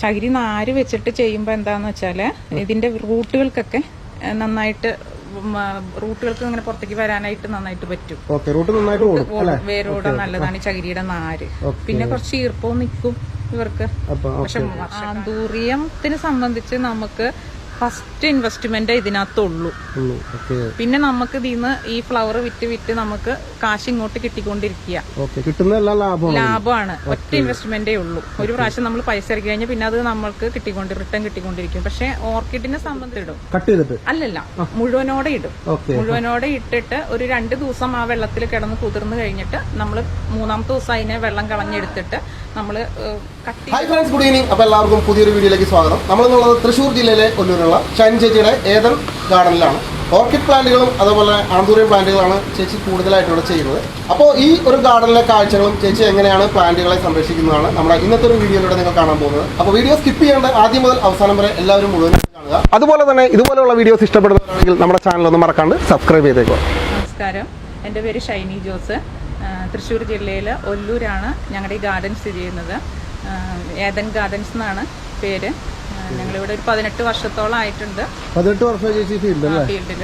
ചകിരി നാര് വെച്ചിട്ട് ചെയ്യുമ്പോൾ എന്താന്ന് വെച്ചാൽ ഇതിന്റെ റൂട്ടുകൾക്കൊക്കെ നന്നായിട്ട് റൂട്ടുകൾക്ക് ഇങ്ങനെ പുറത്തേക്ക് വരാനായിട്ട് നന്നായിട്ട് പറ്റും. റൂട്ട് നന്നായിട്ട് വേരോടെ നല്ലതാണ് ഈ ചകിരിയുടെ നാര്. പിന്നെ കുറച്ച് ഈർപ്പവും നിൽക്കും ഇവർക്ക്. പക്ഷെ ആന്തൂറിയത്തിന് സംബന്ധിച്ച് നമുക്ക് ഫസ്റ്റ് ഇൻവെസ്റ്റ്മെന്റ് ഇതിനകത്തുള്ളൂ. പിന്നെ നമുക്ക് ഇതിന്ന് ഈ ഫ്ലവർ വിറ്റ് വിറ്റ് നമുക്ക് കാശ് ഇങ്ങോട്ട് കിട്ടിക്കൊണ്ടിരിക്കുക. ലാഭമാണ്. ഒറ്റ ഇൻവെസ്റ്റ്മെന്റേ ഉള്ളൂ. ഒരു പ്രാവശ്യം നമ്മൾ പൈസ ഇറക്കി കഴിഞ്ഞാൽ പിന്നെ അത് നമ്മൾക്ക് കിട്ടിക്കൊണ്ട് റിട്ടേൺ കിട്ടിക്കൊണ്ടിരിക്കും. പക്ഷെ ഓർക്കിഡിനെ സംബന്ധിച്ചിടും അല്ലല്ല. മുഴുവനോടെ ഇടും. മുഴുവനോടെ ഇട്ടിട്ട് ഒരു രണ്ട് ദിവസം ആ വെള്ളത്തിൽ കിടന്ന് കുതിർന്ന് കഴിഞ്ഞിട്ട് നമ്മൾ മൂന്നാമത്തെ ദിവസം അതിനെ വെള്ളം കളഞ്ഞെടുത്തിട്ട് നമ്മൾ കട്ടി ഹായ് ഫ്രണ്ട്സ് ഗുഡ് ഈവനിങ് അപ്പൊ എല്ലാവർക്കും പുതിയൊരു വീഡിയോയിലേക്ക് സ്വാഗതം. നമ്മളിന്നുള്ളത് തൃശ്ശൂർ ജില്ലയിലെ ഒല്ലൂരുള്ള ഷൈൻ ചേച്ചിയുടെ ഏതൻ ഗാർഡനിലാണ്. ഓർക്കിഡ് പ്ലാന്റുകളും അതുപോലെ ആന്തൂറിയം പ്ലാന്റുകളാണ് ചേച്ചി കൂടുതലായിട്ട് ഇവിടെ ചെയ്യുന്നത്. അപ്പോൾ ഈ ഒരു ഗാർഡനിലെ കാഴ്ചകളും ചേച്ചി എങ്ങനെയാണ് പ്ലാന്റുകളെ സംരക്ഷിക്കുന്നതാണ് നമ്മുടെ ഇന്നത്തെ ഒരു വീഡിയോയിലൂടെ നിങ്ങൾ കാണാൻ പോകുന്നത്. അപ്പോൾ വീഡിയോ സ്കിപ്പ് ചെയ്യേണ്ട ആദ്യം മുതൽ അവസാനം വരെ എല്ലാവരും മുഴുവൻ കാണുക. അതുപോലെ തന്നെ ഇതുപോലെയുള്ള വീഡിയോസ് ഇഷ്ടപ്പെടുന്നവരാണെങ്കിൽ നമ്മുടെ ചാനൽ ഒന്ന് മറക്കാണ്ട് സബ്സ്ക്രൈബ് ചെയ്തേക്കുക നമസ്കാരം. എന്റെ പേര് ഷൈനി ജോസ്. തൃശ്ശൂർ ജില്ലയിൽ ഒല്ലൂരാണ് ഞങ്ങളുടെ ഈ ഗാർഡൻ സ്ഥിതി ചെയ്യുന്നത്. ഏതൻ ഗാർഡൻസ് എന്നാണ് പേര്. ഞങ്ങളിവിടെ ഒരു പതിനെട്ട് വർഷത്തോളം ആയിട്ടുണ്ട്. പതിനെട്ട് വർഷം ചേച്ചി ഫീൽഡ് അല്ലേ? ഫീൽഡിൽ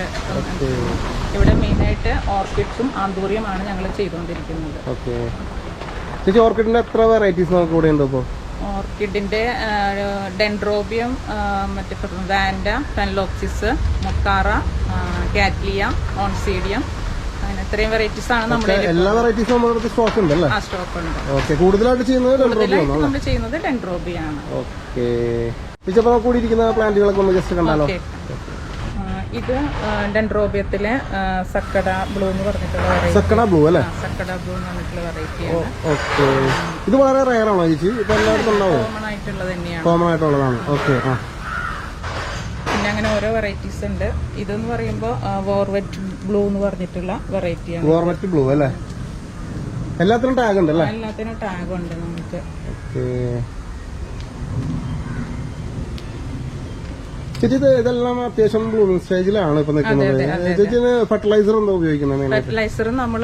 ഇവിടെ മെയിനായിട്ട് ഓർക്കിഡ്സും ആന്തൂറിയമാണ് ഞങ്ങൾ ചെയ്തുകൊണ്ടിരിക്കുന്നത് ചേച്ചി ഓർക്കിഡിന്റെ എത്ര വെറൈറ്റീസ് നമുക്ക് ഇവിടെ ഉണ്ട് ഇപ്പോൾ ഓർക്കിഡിന്റെ ഡെൻഡ്രോബിയം മറ്റേ വാൻഡ പെൻലോക്സിസ് മൊക്കാറ കാറ്റ്ലിയ ഓൺസീഡിയം. അങ്ങനെ ഇത്രയും വെറൈറ്റീസ് ആണ് നമ്മുടെ എല്ലാ വെറൈറ്റീസും നമ്മുടെ സ്റ്റോക്ക് ആ സ്റ്റോക്ക് ഉണ്ട്. ഓക്കെ കൂടുതലായിട്ട് ചെയ്യുന്നത് നമ്മൾ ചെയ്യുന്നത് ഡെൻഡ്രോബിയാണ്. ഓക്കെ. ചേച്ചി കൂടിയിരിക്കുന്ന കൂടി പ്ലാന്റുകളൊക്കെ ഒന്ന് ജസ്റ്റ് കണ്ടാലോ? ഇത് ഡെൻഡ്രോബിയത്തിലെ സക്കട ബ്ലൂ എന്ന് പറഞ്ഞിട്ടുള്ള സക്കട ബ്ലൂ അല്ലേ? സക്കട ബ്ലൂ എന്ന് പറഞ്ഞിട്ടുള്ള വെറൈറ്റിയാണ് ഓക്കെ. ഇത് വളരെ റയർ ആണോ ചേച്ചി? ഇപ്പൊ എല്ലായിടത്തും ഉണ്ടാവോ? കോമൺ ആയിട്ടുള്ളത് തന്നെയാണ്. കോമൺ ആയിട്ടുള്ളതാണ്. ഓക്കെ ആ. പിന്നെ അങ്ങനെ ഓരോ വെറൈറ്റീസ് ഉണ്ട്. ഇതെന്ന് പറയുമ്പോൾ വോർവെറ്റ് ബ്ലൂ എന്ന് പറഞ്ഞിട്ടുള്ള വെറൈറ്റിയാണ് വോർവെറ്റ് ബ്ലൂ അല്ലേ? എല്ലാത്തിനും ടാഗ് ഉണ്ട് അല്ലേ എല്ലാത്തിനും ടാഗ് ഉണ്ട് നമുക്ക്. ഓക്കെ. ചേച്ചി ഇത് ഇതെല്ലാം അത്യാവശ്യം ബ്ലൂമിംഗ് സ്റ്റേജിലാണ് ഇപ്പൊ നിൽക്കുന്നത് ചേച്ചിന് ഫെർട്ടിലൈസർ എന്താ ഉപയോഗിക്കുന്നത് ഫെർട്ടിലൈസർ നമ്മൾ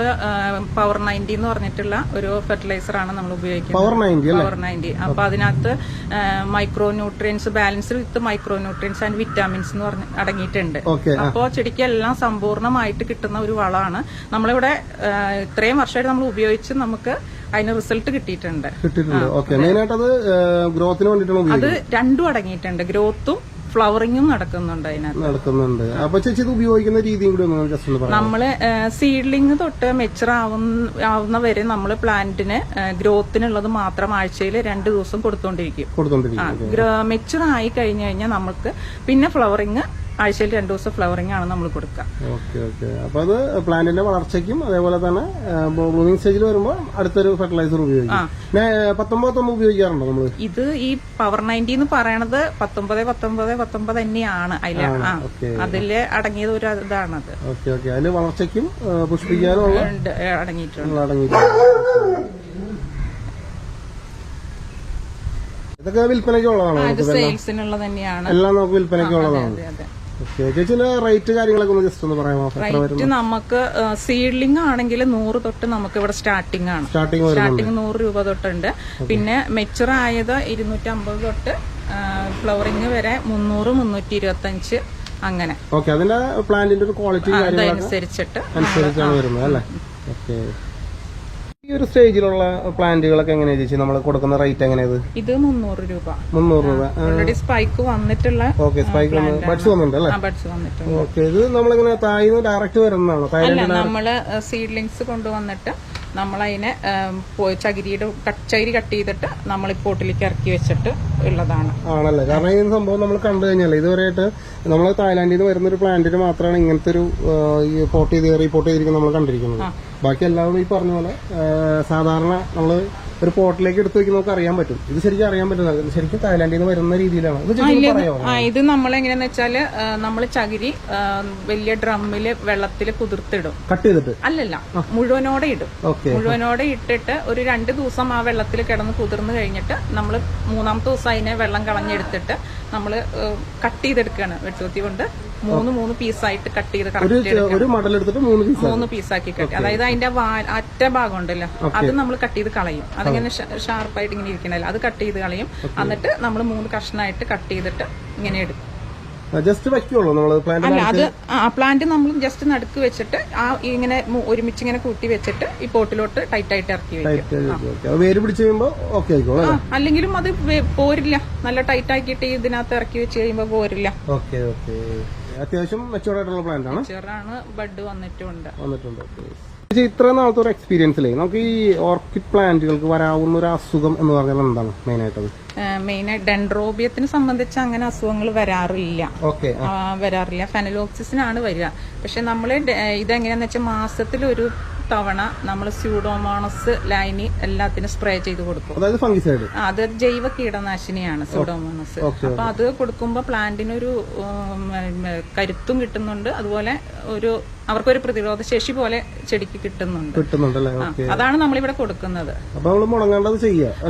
പവർ നയന്റി എന്ന് പറഞ്ഞിട്ടുള്ള ഒരു ഫെർട്ടിലൈസർ ആണ് നമ്മൾ ഉപയോഗിക്കുന്നത്. പവർ നയന്റി അല്ലേ? പവർ നയന്റി അപ്പൊ അതിനകത്ത് micronutrients balance with micronutrients and vitamins എന്ന് പറഞ്ഞ് അടങ്ങിയിട്ടുണ്ട്. അപ്പോൾ ചെടിക്ക് എല്ലാം സമ്പൂർണമായിട്ട് കിട്ടുന്ന ഒരു വളമാണ്. നമ്മളിവിടെ ഇത്രയും വർഷമായിട്ട് നമ്മൾ ഉപയോഗിച്ച് നമുക്ക് അതിന് റിസൾട്ട് കിട്ടിയിട്ടുണ്ട്. കിട്ടിയിട്ടുണ്ട്. അത്. ഗ്രോത്തിന് വേണ്ടിയിട്ടാണ് അത് രണ്ടും അടങ്ങിയിട്ടുണ്ട്. ഗ്രോത്തും ഫ്ലവറിങ്ങും നടക്കുന്നുണ്ട് അതിനകത്ത്. നടക്കുന്നുണ്ട്. അപ്പൊ ചേച്ചി ഇത് ഉപയോഗിക്കുന്ന രീതിയും കൂടി ഒന്ന് ജസ്റ്റ് ഒന്ന് പറയാം നമ്മൾ സീഡ്ലിംഗ് തൊട്ട് മെച്ചർ ആവുന്ന വരെ നമ്മൾ പ്ലാന്റിന് ഗ്രോത്തിനുള്ളത് മാത്രം ആഴ്ചയിൽ രണ്ട് ദിവസം കൊടുത്തോണ്ടിരിക്കും. കൊടുത്തോണ്ടിരിക്കും. മെച്ചർ ആയി കഴിഞ്ഞു കഴിഞ്ഞാൽ നമുക്ക് പിന്നെ ഫ്ലവറിങ് ആഴ്ചയിൽ രണ്ടു ദിവസം ഫ്ലവറിംഗ് ആണ് നമ്മൾ കൊടുക്കുക. Okay okay. അപ്പൊ അത് പ്ലാന്റിന്റെ വളർച്ചയ്ക്കും അതേപോലെ തന്നെ ബ്ലൂമിംഗ് സ്റ്റേജിൽ വരുമ്പോൾ അടുത്തൊരു ഫെർട്ടിലൈസർ ഉപയോഗിക്കും. പിന്നെ പത്തൊമ്പത് തൊമ്പത് ഉപയോഗിക്കാറുണ്ടോ നമ്മൾ ഇത് ഈ പവർ നയന്റി എന്ന് പറയണത് പത്തൊമ്പത് പത്തൊമ്പത് പത്തൊമ്പത് തന്നെയാണ് അതിൽ ഓക്കെ. അതിൽ അടങ്ങിയത് ഒരു അത്. Okay okay. അതിന് വളർച്ചയ്ക്കും പുഷ്പിക്കാനും അടങ്ങിയിട്ടുണ്ട്. അടങ്ങിയിട്ടുണ്ട്. ഇതൊക്കെ വിൽപ്പനയ്ക്ക് ഉള്ളതാണോ ഇത് സെയിൽസിനുള്ള തന്നെയാണ്. എല്ലാം നമുക്ക് വിൽപ്പനയ്ക്ക് ഉള്ളതാണ്. റേറ്റ് കാര്യങ്ങളൊക്കെ ഒന്ന് ജസ്റ്റ് ഒന്ന് പറയാമോ? എത്ര വരും റേറ്റ് നമുക്ക് സീഡ്ലിംഗ് ആണെങ്കിൽ നൂറ് തൊട്ട് നമുക്ക് ഇവിടെ സ്റ്റാർട്ടിംഗ് ആണ് സ്റ്റാർട്ടിങ് സ്റ്റാർട്ടിംഗ് നൂറ് രൂപ തൊട്ടുണ്ട്. പിന്നെ മെച്ചുർ ആയത് ഇരുന്നൂറ്റി അമ്പത് തൊട്ട് ഫ്ലവറിങ് വരെ മുന്നൂറ് മുന്നൂറ്റി ഇരുപത്തി അഞ്ച് അങ്ങനെ. ഓക്കെ അതിന്റെ പ്ലാന്റിന്റെ ക്വാളിറ്റി അതനുസരിച്ചിട്ട് അനുസരിച്ചാണ് വരുന്നത് അല്ലേ? ഓക്കെ. ഈ ഒരു സ്റ്റേജിലുള്ള പ്ലാന്റുകളൊക്കെ എങ്ങനെയാ ചേച്ചി? നമ്മൾ കൊടുക്കുന്ന റേറ്റ് എങ്ങനെയാ ഇത് മുന്നൂറ് രൂപ. മുന്നൂറ് രൂപ. ഓൾറെഡി സ്പൈക്ക് വന്നിട്ടുള്ള ഓക്കെ സ്പൈക്ക് ബഡ്സ് വന്നിട്ടുണ്ട് അല്ലേ ബഡ്സ് വന്നിട്ടുണ്ട്. ഓക്കെ ഇത് നമ്മളിങ്ങനെ താഴ്ന്ന് ഡയറക്റ്റ് വരുന്നതാണോ? അല്ല നമ്മൾ സീഡ്ലിങ്സ് കൊണ്ടുവന്നിട്ട് നമ്മളതിനെ ചകിരിയുടെ കട്ട് ചകിരി കട്ട് ചെയ്തിട്ട് നമ്മൾ പോട്ടിലേക്ക് ഇറക്കി വെച്ചിട്ട് ഉള്ളതാണ്. ആണല്ലേ? കാരണം ഈ സംഭവം നമ്മൾ കണ്ടു കഴിഞ്ഞാൽ ഇതുവരെയായിട്ട് നമ്മൾ തായ്ലാന്റിൽ നിന്ന് വരുന്ന ഒരു പ്ലാന്റിന് മാത്രമാണ് ഇങ്ങനത്തെ ഒരു പോട്ട് ചെയ്ത് റീപോർട്ട് ചെയ്തിരിക്കുന്നത് നമ്മൾ കണ്ടിരിക്കുന്നത്. ബാക്കി എല്ലാവരും ഈ പറഞ്ഞ പോലെ സാധാരണ നമ്മൾ ഒരു പോർട്ടിലേക്ക് എടുത്തു വെക്കുന്ന നമുക്ക് അറിയാൻ പറ്റും. ഇത് ശരിക്കും അറിയാൻ പറ്റുന്നത് ശരിക്കും തായ്ലാന്റിൽ നിന്ന് വരുന്ന രീതിയിലാണ്. ഇത് നമ്മൾ എങ്ങനെയാന്ന് വെച്ചാൽ നമ്മൾ ചകിരി വലിയ ഡ്രമ്മിൽ വെള്ളത്തിൽ കുതിർത്തിടും. കട്ട് ചെയ്തിട്ട്? അല്ലല്ല മുഴുവനോടെ ഇടും. മുഴുവനോടെ ഇട്ടിട്ട് ഒരു രണ്ട് ദിവസം ആ വെള്ളത്തിൽ കിടന്ന് കുതിർന്നു കഴിഞ്ഞിട്ട് നമ്മൾ മൂന്നാമത്തെ ദിവസം അതിനെ വെള്ളം കളഞ്ഞെടുത്തിട്ട് നമ്മൾ കട്ട് ചെയ്തെടുക്കുകയാണ് വെട്ടുകുത്തി കൊണ്ട്. മൂന്ന് മൂന്ന് പീസായിട്ട് കട്ട് ചെയ്ത് കറക്റ്റ് ഒരു മടൽ എടുത്തിട്ട് മൂന്ന് പീസ് മൂന്ന് പീസാക്കി കട്ട് അതായത് അതിന്റെ അറ്റ ഭാഗം ഉണ്ടല്ലോ. അത് നമ്മൾ കട്ട് ചെയ്ത് കളയും. അതിങ്ങനെ ഷാർപ്പായിട്ട് ഇങ്ങനെ ഇരിക്കണല്ലോ. അത് കട്ട് ചെയ്ത് കളയും. എന്നിട്ട് നമ്മൾ മൂന്ന് കഷ്ണമായിട്ട് കട്ട് ചെയ്തിട്ട് ഇങ്ങനെ എടുക്കും. ജസ്റ്റ് വെക്കുള്ളൂ. നമ്മൾ പ്ലാന്റ് അല്ല അത് ആ പ്ലാന്റ് നമ്മൾ ജസ്റ്റ് നടുക്ക് വെച്ചിട്ട് ആ ഇങ്ങനെ ഒരുമിച്ച് ഇങ്ങനെ കൂട്ടി വെച്ചിട്ട് ഈ പോട്ടിലോട്ട് ടൈറ്റ് ആയിട്ട് ഇറക്കി വെക്കും. വേര് പിടിച്ച് കഴിയുമ്പോൾ ഓക്കെ ആയിക്കോളും ആ അല്ലെങ്കിലും അത് പോരില്ല. നല്ല ടൈറ്റ് ആക്കിയിട്ട് ഇതിനകത്ത് ഇറക്കി വെച്ച് കഴിയുമ്പോൾ പോരില്ല. ഓക്കെ ഓക്കെ അത്യാവശ്യം മെച്ചൂർ ആയിട്ടുള്ള പ്ലാന്റ് ആണ്. ചെറാണ് ബഡ് വന്നിട്ടുണ്ട്. വന്നിട്ടുണ്ട് ചേച്ചി ഇത്ര നാളത്തെ ഒരു എക്സ്പീരിയൻസിലേ നമുക്ക് ഈ ഓർക്കിഡ് പ്ലാന്റുകൾക്ക് വരാവുന്ന ഒരു അസുഖം എന്ന് പറഞ്ഞാൽ എന്താണ് മെയിൻ ആയിട്ടത് മെയിനായിട്ട് ഡെൻഡ്രോബിയത്തിനെ സംബന്ധിച്ച് അങ്ങനെ അസുഖങ്ങൾ വരാറില്ല. ഓക്കെ വരാറില്ല. ഫെനലോക്സിസിനാണ് വരിക. പക്ഷെ നമ്മൾ ഇതെങ്ങനെയാന്ന് വെച്ചാൽ മാസത്തിൽ ഒരു തവണ നമ്മൾ സ്യൂഡോമോണസ് ലൈനി എല്ലാത്തിനും സ്പ്രേ ചെയ്ത് കൊടുക്കും. അതായത് ഫംഗിസൈഡ് ആ, അത് ജൈവ കീടനാശിനിയാണ് സ്യൂഡോമോണസ് അപ്പൊ അത് കൊടുക്കുമ്പോൾ പ്ലാന്റിനൊരു കരുത്തും കിട്ടുന്നുണ്ട്. അതുപോലെ ഒരു അവർക്കൊരു പ്രതിരോധ ശേഷി പോലെ ചെടിക്ക് കിട്ടുന്നുണ്ട്. അതാണ് നമ്മളിവിടെ കൊടുക്കുന്നത്.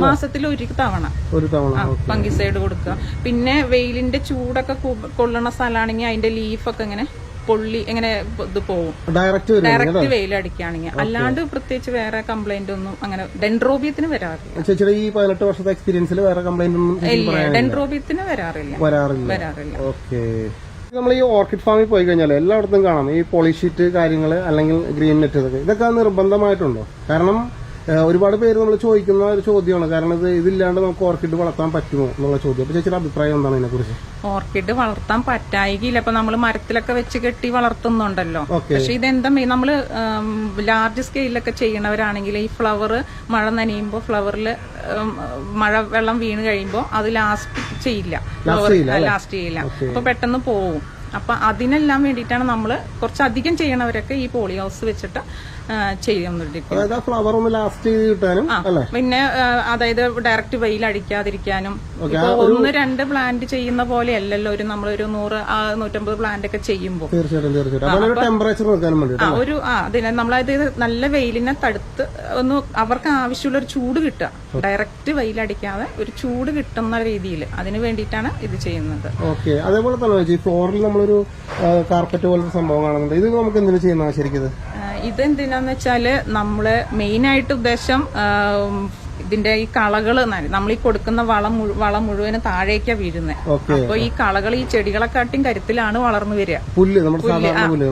മാസത്തിൽ ഒരു തവണ. ഒരു തവണ ഫംഗിസൈഡ് കൊടുക്കുക. പിന്നെ വെയിലിന്റെ ചൂടൊക്കെ കൊള്ളുന്ന കൊള്ളണ സ്ഥലമാണെങ്കിൽ അതിന്റെ ലീഫൊക്കെ ഇങ്ങനെ പൊള്ളി ഇങ്ങനെ ഇത് പോവും. ഡയറക്റ്റ് ഡയറക്റ്റ് വെയിൽ അടിക്കുകയാണെങ്കിൽ. അല്ലാണ്ട് പ്രത്യേകിച്ച് വേറെ കംപ്ലൈന്റ് ഒന്നും അങ്ങനെ ഡെൻഡ്രോബിയത്തിന് വരാറില്ല. ചേച്ചിയുടെ ഈ പതിനെട്ട് വർഷത്തെ എക്സ്പീരിയൻസിൽ വേറെ കംപ്ലൈന്റ് ഒന്നും ഡെൻഡ്രോബിയത്തിന് വരാറില്ല. വരാറില്ല. വരാറില്ല. ഓക്കെ നമ്മൾ ഈ ഓർക്കിഡ് ഫാമിൽ പോയി കഴിഞ്ഞാൽ എല്ലായിടത്തും കാണാം ഈ പോളിഷീറ്റ് കാര്യങ്ങൾ അല്ലെങ്കിൽ ഗ്രീൻ നെറ്റ് ഇതൊക്കെ. ഇതൊക്കെ നിർബന്ധമായിട്ടുണ്ടോ? കാരണം ഒരുപാട് പേര് നമ്മൾ ചോദിക്കുന്ന ഒരു ചോദ്യമാണ്. കാരണം ഇത് ഇതില്ലാണ്ട് നമുക്ക് ഓർക്കിഡ് വളർത്താൻ പറ്റുമോ എന്നുള്ള ചോദ്യം. അപ്പൊ ചേച്ചിയുടെ അഭിപ്രായം എന്താണ് ഇതിനെക്കുറിച്ച് ഓർക്കിഡ് വളർത്താൻ പറ്റായികില്ല ഇപ്പൊ നമ്മൾ മരത്തിലൊക്കെ വെച്ച് കെട്ടി വളർത്തുന്നുണ്ടല്ലോ. പക്ഷെ ഇതെന്താ നമ്മൾ ലാർജ് സ്കെയിലൊക്കെ ചെയ്യണവരാണെങ്കിൽ ഈ ഫ്ലവർ മഴ നനയുമ്പോൾ ഫ്ലവറിൽ മഴ വെള്ളം വീണ് കഴിയുമ്പോൾ അത് ലാസ്റ്റ് ചെയ്യില്ല. ലാസ്റ്റ് ചെയ്യില്ല അപ്പൊ പെട്ടെന്ന് പോവും. അപ്പൊ അതിനെല്ലാം വേണ്ടിയിട്ടാണ് നമ്മൾ കുറച്ചധികം ചെയ്യണവരൊക്കെ ഈ പോളി ഹൗസ് വെച്ചിട്ട് അതായത് ഫ്ലവർ ഒന്ന് ലാസ്റ്റ് ചെയ്ത് കിട്ടാനും അല്ലെ? പിന്നെ അതായത് ഡയറക്റ്റ് വെയിൽ അടിക്കാതിരിക്കാനും. ഒന്ന് രണ്ട് പ്ലാന്റ് ചെയ്യുന്ന പോലെ അല്ലല്ലോ ഒരു നമ്മളൊരു നൂറ് നൂറ്റമ്പത് പ്ലാന്റ് ഒക്കെ ചെയ്യുമ്പോൾ തീർച്ചയായിട്ടും തീർച്ചയായിട്ടും. അതുപോലെ ഒരു ആ അതിനെ നമ്മളത് നല്ല വെയിലിനെ തടുത്ത് ഒന്ന് അവർക്ക് ആവശ്യമുള്ള ഒരു ചൂട് കിട്ടുക. ഡയറക്റ്റ് വെയിലടിക്കാതെ ഒരു ചൂട് കിട്ടുന്ന രീതിയിൽ അതിന് വേണ്ടിയിട്ടാണ് ഇത് ചെയ്യുന്നത്. ഓക്കെ അതേപോലെ തന്നെ ഫ്ലോറിൽ നമ്മളൊരു കാർപ്പറ്റ് പോലത്തെ സംഭവം കാണുന്നുണ്ട്. ഇത് നമുക്ക് എന്തിനു ചെയ്യുന്ന ശരിക്കും ഇതെന്തിനാന്ന് വെച്ചാൽ നമ്മൾ മെയിൻ ആയിട്ട് ഉദ്ദേശം ഇതിന്റെ ഈ കളകൾ നമ്മൾ ഈ കൊടുക്കുന്ന വളം വളം മുഴുവനും താഴേക്കാ വീഴുന്നത് അപ്പൊ ഈ കളകൾ ഈ ചെടികളെക്കാട്ടിയും കരുത്തിലാണ് വളർന്നു വരിക.